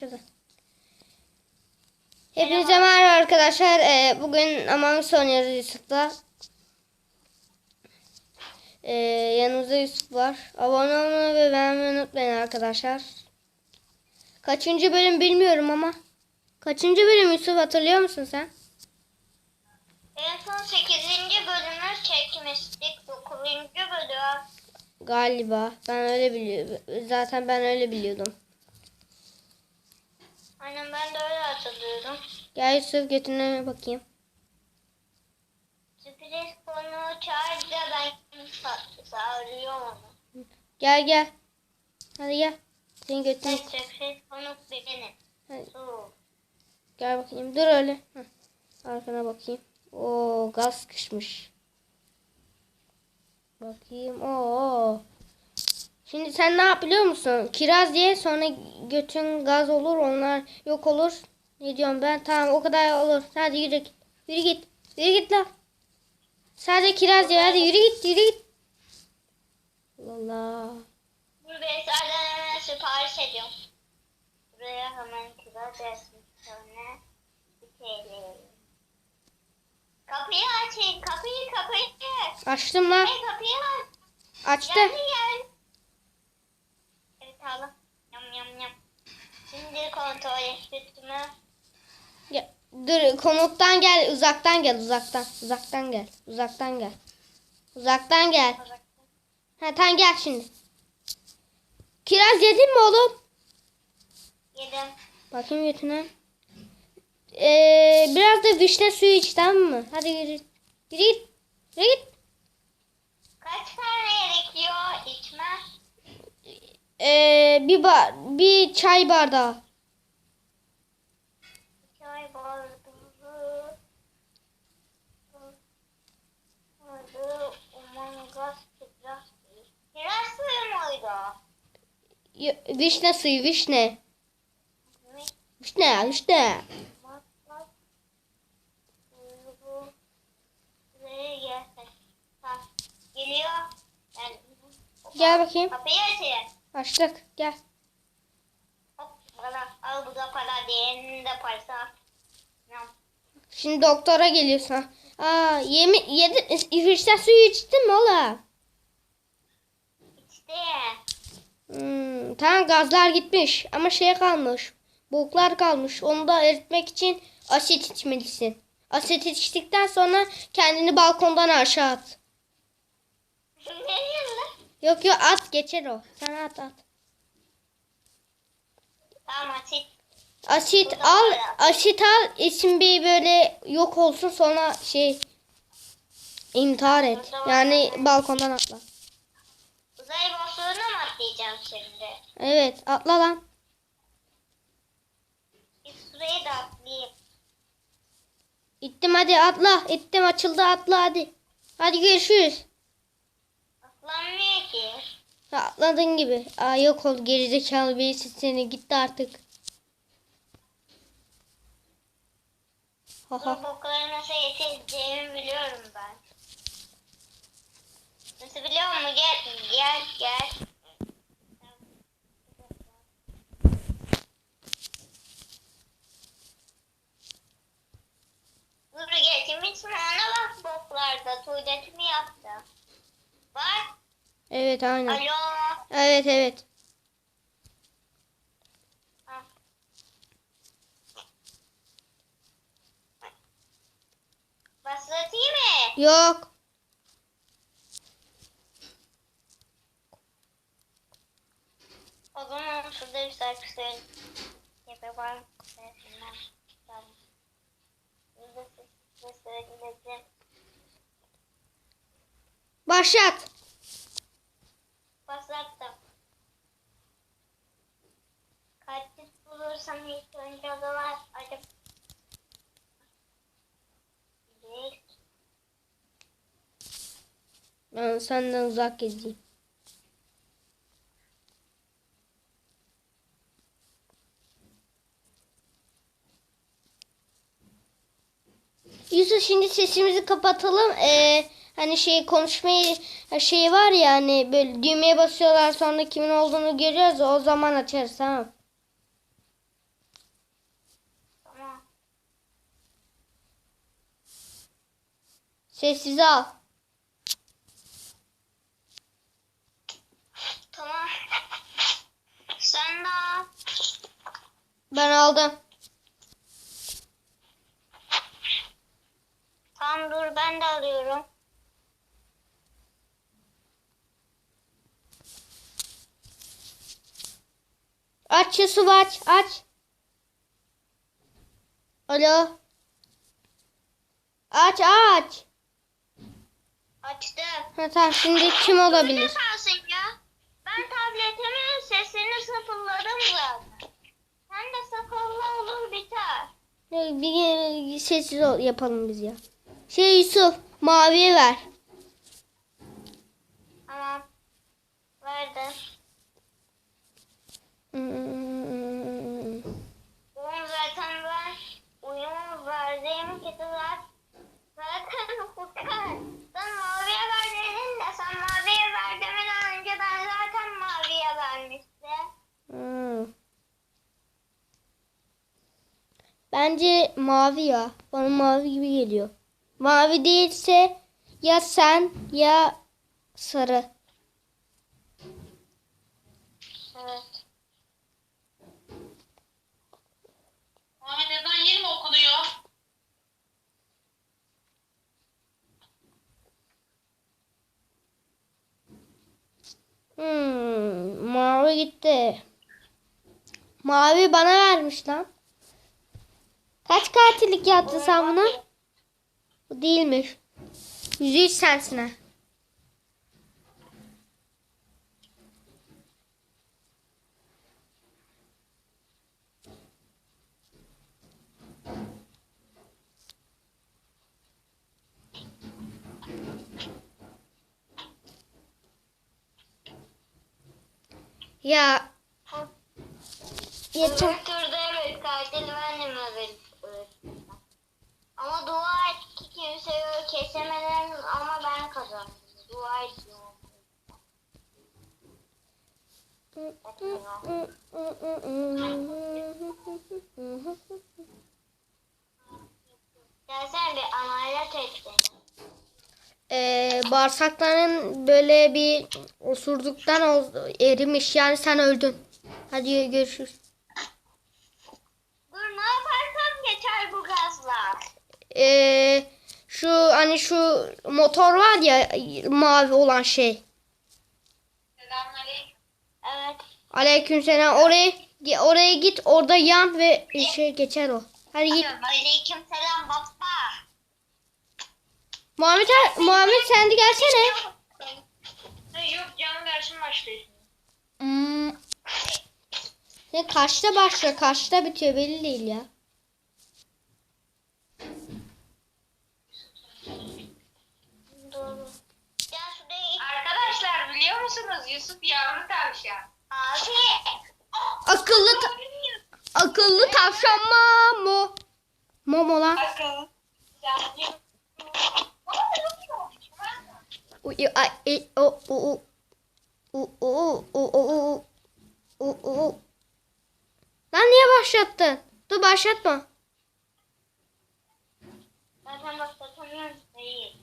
Şurada. Hepinize merhaba arkadaşlar. Ee, bugün Among Us oynuyoruz Yusuf'la. Ee, yanımızda Yusuf var. Abone olmayı ve beğenmeyi unutmayın arkadaşlar. Kaçıncı bölüm bilmiyorum ama. Kaçıncı bölüm Yusuf hatırlıyor musun sen? En son 8. bölümü çekmiştik. 9. bölüm. Galiba. Ben öyle biliyorum. Zaten ben öyle biliyordum. Aynen ben de öyle hatırlıyorum. Gel Yusuf götüne bakayım. Sürpriz konu çağırınca ben sa- sağırıyorum onu. Gel gel. Hadi gel. Senin Ben götüne. sürpriz konuk benim. Hadi. Su. Gel bakayım. Dur öyle. Heh. Arkana bakayım. Oo gaz sıkışmış. Bakayım. Oo. Şimdi sen ne yap biliyor musun? Kiraz ye sonra götün gaz olur onlar yok olur. Ne diyorum ben? Tamam o kadar olur. Hadi yürü git. Yürü git. Yürü git lan. Sadece kiraz ye. Hadi yürü git. Yürü git. Allah ben senden hemen sipariş ediyorum. Buraya hemen kiraz gelsin. Sonra bir TL. Kapıyı açın. Kapıyı kapıyı. Açtım lan. Hey kapıyı aç. Açtı. Geldi gel. Alın. Yam yam yam. Şimdi kontrol et sütümü. Dur konuktan gel uzaktan gel uzaktan uzaktan gel uzaktan gel uzaktan gel ha tamam gel şimdi kiraz yedin mi oğlum Yedim. bakayım götüne ee, biraz da vişne suyu iç tamam mı hadi yürü yürü git yürü git Kaç tane gerekiyor içme? Ee, bir ba bir çay bardağı. Çay vişne suyu vişne. Ne? vişne vişne. Geliyor. Gel bakayım. Kapıyı açın. Açtık gel Hop. Al bu da para. Şimdi doktora geliyorsun. Aa, yemi yedin vişne suyu içtin mi oğlum? İşte. Hmm, tamam gazlar gitmiş ama şey kalmış. Boklar kalmış. Onu da eritmek için asit içmelisin. Asit içtikten sonra kendini balkondan aşağı at. Yok yok at geçer o. Sen at at. Tamam açık. Asit al, asit al için bir böyle yok olsun sonra şey intihar et. Yani balkondan atla. Uzay boşluğuna mı atlayacağım şimdi? Evet atla lan. Sırayı da atlayayım. İttim hadi atla. İttim açıldı atla hadi. Hadi görüşürüz. Atladığın gibi. Aa yok oldu gerizekalı birisi seni gitti artık. Ha Bu ha. bokları nasıl yetişeceğimi biliyorum ben. Nasıl biliyor musun? Gel, gel, gel. Dur geçim içme ona bak boklarda. Tuvaletimi yaptı. Bak. Evet aynen. Alo. Evet evet. Ha. Başlatayım mı? Yok. O zaman şurada bir şarkı söyleyeyim. Yapamam. Başlat. senden uzak gezeyim. Yusuf şimdi sesimizi kapatalım. Ee, hani şey konuşmayı şey var ya hani böyle düğmeye basıyorlar sonra kimin olduğunu görüyoruz o zaman açarız tamam. Sessiz al. Sen de al. Ben aldım. Tamam dur ben de alıyorum. Aç Yusuf aç aç. Alo. Aç aç. Açtım. Ha, tamam şimdi kim olabilir? Ne ya? Ben tabletimin sesini sıfırladım zaten. Sen de sıfırla olur biter. Ne, Bir sessiz ol, yapalım biz ya. Şey Yusuf maviye ver. Tamam. Verdim. Hmm. Oğlum zaten ben uyumu verdiğim kedi zaten zaten. Hmm. Bence mavi ya. Bana mavi gibi geliyor. Mavi değilse ya sen ya sarı. Evet. Ahmet ezan yeni mi okunuyor? Hmm, mavi gitti. Mavi bana vermiş lan. Kaç katillik yaptın sen buna? Bu değilmiş. Yüzü üç sensin ha. Ya yeter. Öbür turda evet katil benim öbür Ama dua et ki kimse kesemeden ama ben kazandım. Dua ediyorum. Gelsene bir ameliyat et beni. Ee, bağırsakların böyle bir osurduktan erimiş yani sen öldün. Hadi görüşürüz. Dur ne yaparsam geçer bu gazla. Ee, şu hani şu motor var ya mavi olan şey. Selamünaleyküm. Evet. Aleykümselam oraya oraya git orada yan ve şey geçer o. Hadi git. Aleyküm selam baba. Muhammed Muhammed sen de gelsene. Yok canım dersim başlıyor. Hmm. Ne kaçta başlıyor kaçta bitiyor belli değil ya. mutsuz bir yavru tavşan. Abi. Akıllı ta akıllı tavşan mı? Momo lan. Akıllı. Lan niye başlattın? Dur başlatma.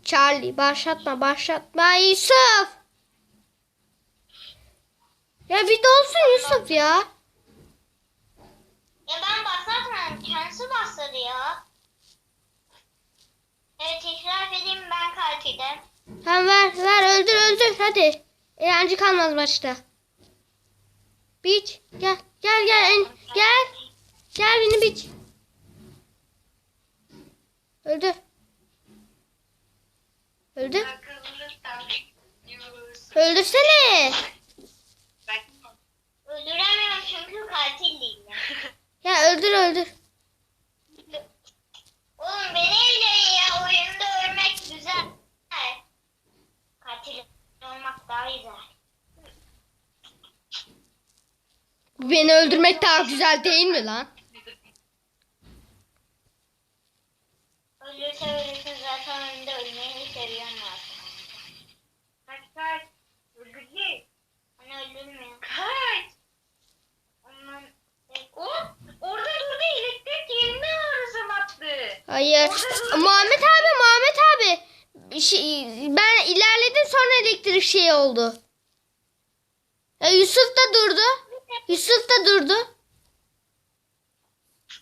Charlie başlatma başlatma Yusuf. Ya bir de olsun Yusuf ya. Ya ben başlatmadım. Kendisi başladı ya. Evet itiraf edeyim ben katilim. Tamam ver ver öldür öldür hadi. Eğlence kalmaz maçta. Biç gel gel gel en- gel. Gel beni biç. Tavşan. Yusuf. Öldürsene. Bak. Öldüremiyorum çünkü katil değilim. Ya öldür öldür. Oğlum beni eğleyin ya. Oyunda ölmek güzel. Katil olmak daha güzel. Beni öldürmek daha güzel değil mi lan? Ölürse ölürsün zaten oyunda ölmeyi seviyorum zaten. Kaç kaç. Öldürecek. Hani öldürmüyor. Kaç. Ondan O orada durdu elektrik yerinden arıza battı. Hayır. Muhammed abi Muhammed abi. şey, ben ilerledim sonra elektrik şey oldu. Ya Yusuf da durdu. Yusuf da durdu.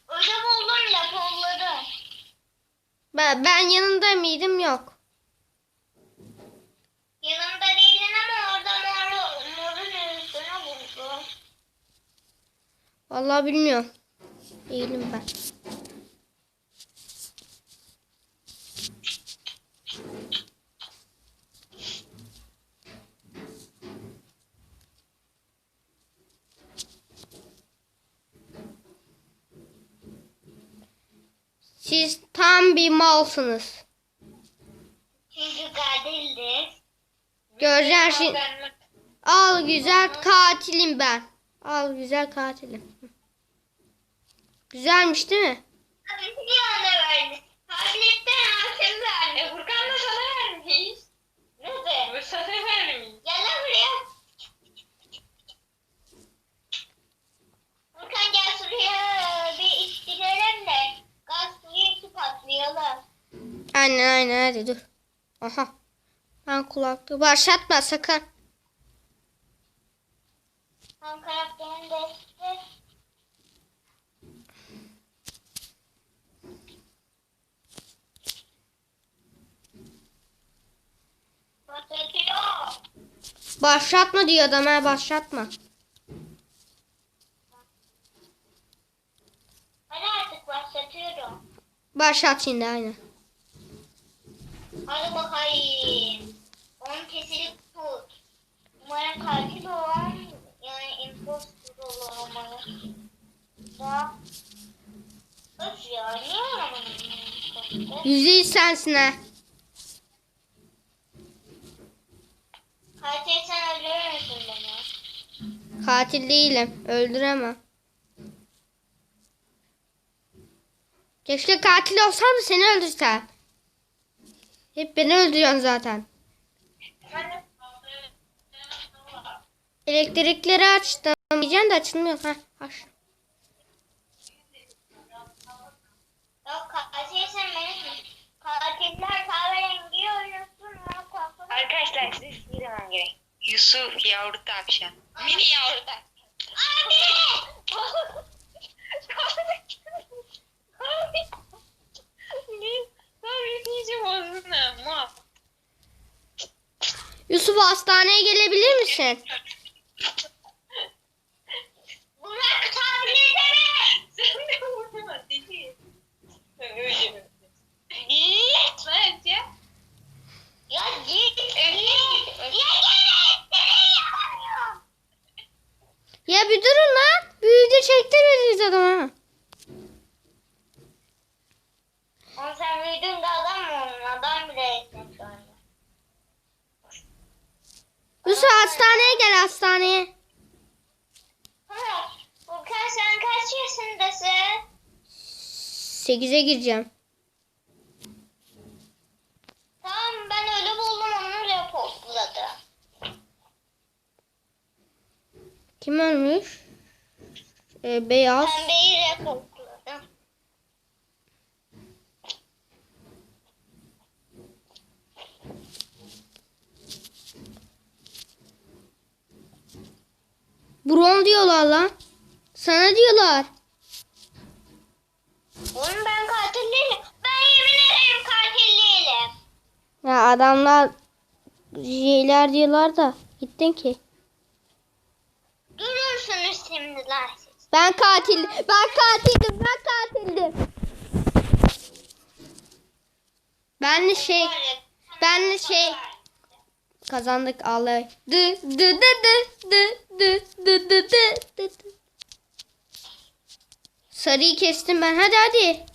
Öyle buldum laporları. Ben, ben yanında mıydım? Yok. Yanımda değildin ama orada moru, morun üstüne buldum. Vallahi bilmiyorum. Değilim ben. Siz tam bir malsınız. Çünkü katildi. Göreceksin şimdi. Al güzel katilim ben. Al güzel katilim. Güzelmiş değil mi? Bir anda verdi hakim verdi. E Furkan da sana vermiş. Nasıl? Bu sana vermiş. Gel lan buraya. Furkan gel şuraya bir iş gidelim de gaz suyu içip patlayalım. Hadi dur. Aha. Ben kulaklığı başlatma sakın. Tam karakterin. Başlatma diyor adam ha başlatma. Ben artık başlatıyorum. Başlat şimdi aynen. Hadi bakayım. Onu kesilip tut. Umarım katil olan yani impostor olur umarım. Da. Öf ya niye aramadın? Yüzde yüz sensin ha. Katil sen öldürür müsün beni? Katil değilim. Öldüremem. Keşke katil olsam da seni öldürsem. Hep beni öldürüyorsun zaten. Elektrikleri açtım. Diyeceğim de açılmıyor. Ha, aç. Arkadaşlar size söylemem gerek. Yusuf yavru tavşan. Mini yavru tavşan. Abi! Ne? Tabii iyice bozdun ama. Yusuf hastaneye gelebilir misin? Bırak tabletimi! Sen de vurdun dedi. Öyle mi? Git bence. Ya git git. Ya git. Seni yapamıyorum. Ya bir durun lan. Büyüde çektirmediniz adama. Oğlum sen büyüdün de adam mı oldun? Adam bile değilsin şu anda. Yusuf hastaneye gel hastaneye. Ha, Furkan sen kaç yaşındasın? 8'e gireceğim. Tamam ben öyle buldum onu reportladı. Kim ölmüş? Ee, beyaz. Pembeyi reportladı. Bron diyorlar lan. Sana diyorlar. Oğlum ben katil değilim. Ben yemin ederim katil değilim. Ya adamlar şeyler diyorlar da gittin ki. Durursunuz şimdi lan siz. Ben katil, ben katildim, ben katildim. Ben de şey, ben de şey kazandık ağlay. Dı dı dı dı dı dı dı dı dı dı dı. Sarıyı kestim ben. Hadi hadi.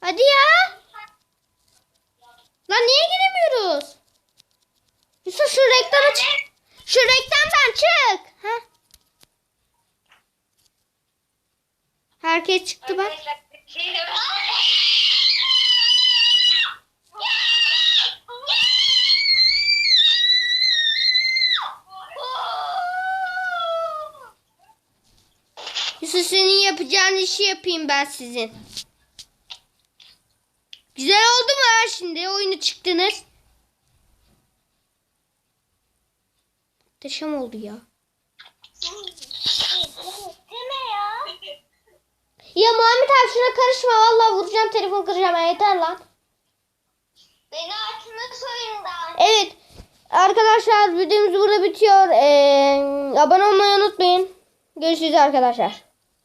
Hadi ya. Lan niye giremiyoruz? Yusuf şu reklama çık. Şu reklamdan çık. Ha? Herkes çıktı bak. İşi yapayım ben sizin. Güzel oldu mu ha şimdi? Oyunu çıktınız. Muhteşem oldu ya. Deme ya. Ya Muhammed abi şuna karışma. Vallahi vuracağım telefon kıracağım. Ya Yeter lan. Beni açmış oyundan. Evet. Arkadaşlar videomuz burada bitiyor. Ee, abone olmayı unutmayın. Görüşürüz arkadaşlar.